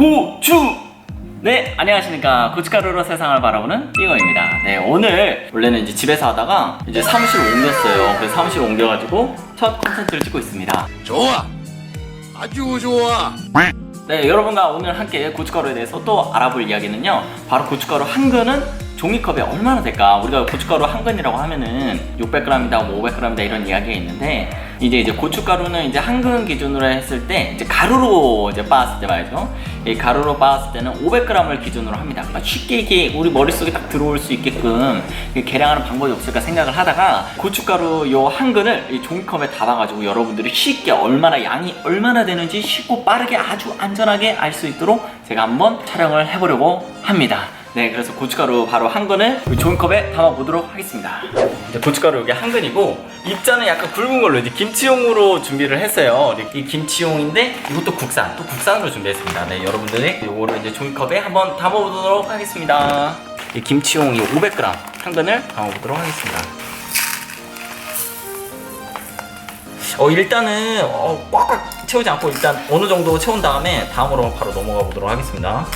고추! 네, 안녕하십니까. 고춧가루로 세상을 바라보는 띵어입니다. 네, 오늘 원래는 이제 집에서 하다가 이제 사무실 옮겼어요. 그래서 사무실 옮겨가지고 첫 콘텐츠를 찍고 있습니다. 좋아. 아주 좋아. 네, 여러분과 오늘 함께 고춧가루에 대해서 또 알아볼 이야기는요. 바로 고춧가루 한 근은 종이컵에 얼마나 될까? 우리가 고춧가루 한 근이라고 하면은 600g이다, 뭐 500g이다 이런 이야기가 있는데 이제 이제 고춧가루는 이제 한근 기준으로 했을 때 이제 가루로 이제 빻았을 때 말이죠. 이 가루로 빻았을 때는 500g을 기준으로 합니다. 그러니까 쉽게 이게 우리 머릿속에 딱 들어올 수 있게끔 계량하는 방법이 없을까 생각을 하다가 고춧가루 요 한 근을 이 종이컵에 담아가지고 여러분들이 쉽게 얼마나 양이 얼마나 되는지 쉽고 빠르게 아주 안전하게 알 수 있도록 제가 한번 촬영을 해보려고 합니다. 네, 그래서 고춧가루 바로 한 근을 이 종이컵에 담아보도록 하겠습니다. 이제 고춧가루 여기 한 근이고 입자는 약간 굵은 걸로 이제 김치용으로 준비를 했어요. 이 김치용인데 이것도 국산, 또 국산으로 준비했습니다. 네, 여러분들이 이거를 이제 종이 컵에 한번 담아보도록 하겠습니다. 이 김치용 이 500g 한 근을 담아보도록 하겠습니다. 어 일단은 어, 꽉꽉 채우지 않고 일단 어느 정도 채운 다음에 다음으로 바로 넘어가 보도록 하겠습니다.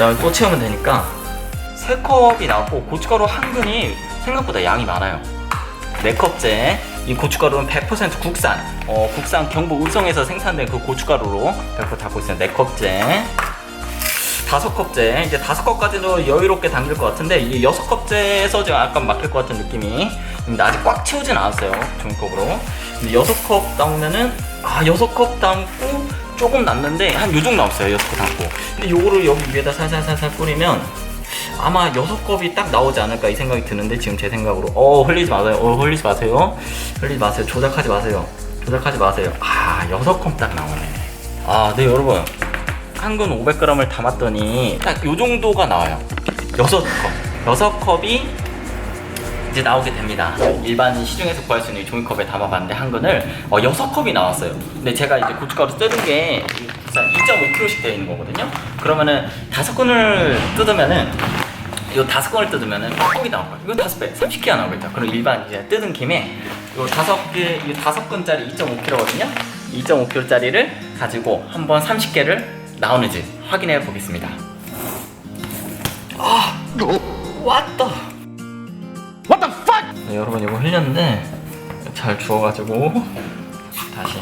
그다음에 또 채우면 되니까 세 컵이 나왔고 고춧가루 한 근이 생각보다 양이 많아요. 네 컵째 이 고춧가루는 100% 국산 어, 국산 경북 의성에서 생산된 그 고춧가루로 100% 담고 있어요. 네 컵째 다섯 컵째 이제 다섯 컵까지도 여유롭게 당길 것 같은데 이게 여섯 컵째에서 좀 약간 막힐 것 같은 느낌이 근데 아직 꽉 채우진 않았어요 종이컵으로 근데 여섯 컵 담으면은 아 여섯 컵 담고 조금 남는데 한 요 정도 남았어요 여섯 컵 담고. 근데 요거를 여기 위에다 살살살살 뿌리면 아마 여섯 컵이 딱 나오지 않을까 이 생각이 드는데 지금 제 생각으로. 어 흘리지 마세요. 어 흘리지 마세요. 흘리지 마세요. 조작하지 마세요. 조작하지 마세요. 아 여섯 컵 딱 나오네. 아 네 여러분. 한 근 500g을 담았더니 딱 요 정도가 나와요. 여섯 컵. 여섯 컵이 이제 나오게 됩니다. 일반 시중에서 구할 수 있는 이 종이컵에 담아봤는데 한 근을 어, 여섯 컵이 나왔어요. 근데 제가 이제 고춧가루 뜯은 게 2.5kg씩 되어 있는 거거든요. 그러면은 다섯 근을 뜯으면은 이 다섯 건을 뜯으면은 뻑뻑이 나올 거예요. 이거 다섯 배, 30개가 나오겠죠. 그럼 일반 이제 뜯은 김에 이 다섯 개, 이 다섯 건짜리 2.5kg거든요. 2.5kg짜리를 가지고 한번 30개를 나오는지 확인해 보겠습니다. 아, 왔다. 여러분 이거 흘렸는데 잘 주워가지고 다시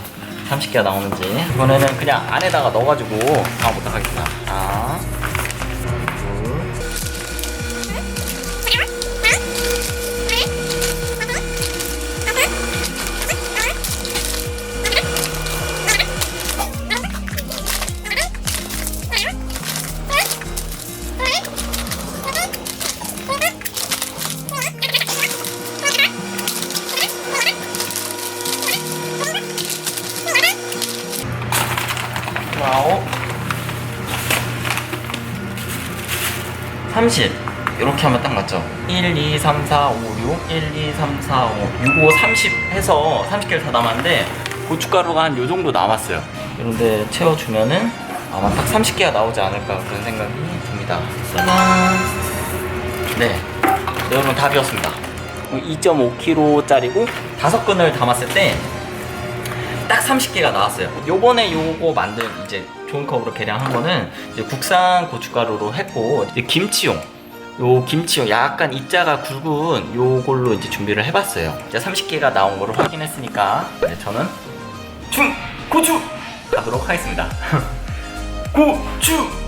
30개가 나오는지 이번에는 그냥 안에다가 넣어가지고 담아보도록 하겠습니다. 하 30 이렇게 하면 딱 맞죠? 1, 2, 3, 4, 5, 6 1, 2, 3, 4, 5 6, 5, 30 해서 30개를 다 남았는데 고춧가루가 한 요 정도 남았어요. 이런데 채워주면은 아마 딱 30개가 나오지 않을까 그런 생각이 듭니다. 네, 네 여러분 다 비웠습니다. 2.5kg짜리고 다섯 근을 담았을 때 딱 30개가 나왔어요. 요번에 요거 만든 이제 종이컵으로 계량한 거는 이제 국산 고춧가루로 했고 김치용 요 김치용 약간 입자가 굵은 요걸로 이제 준비를 해봤어요. 이제 30개가 나온 거를 확인했으니까 네, 저는 중 고추 가도록 하겠습니다. 고추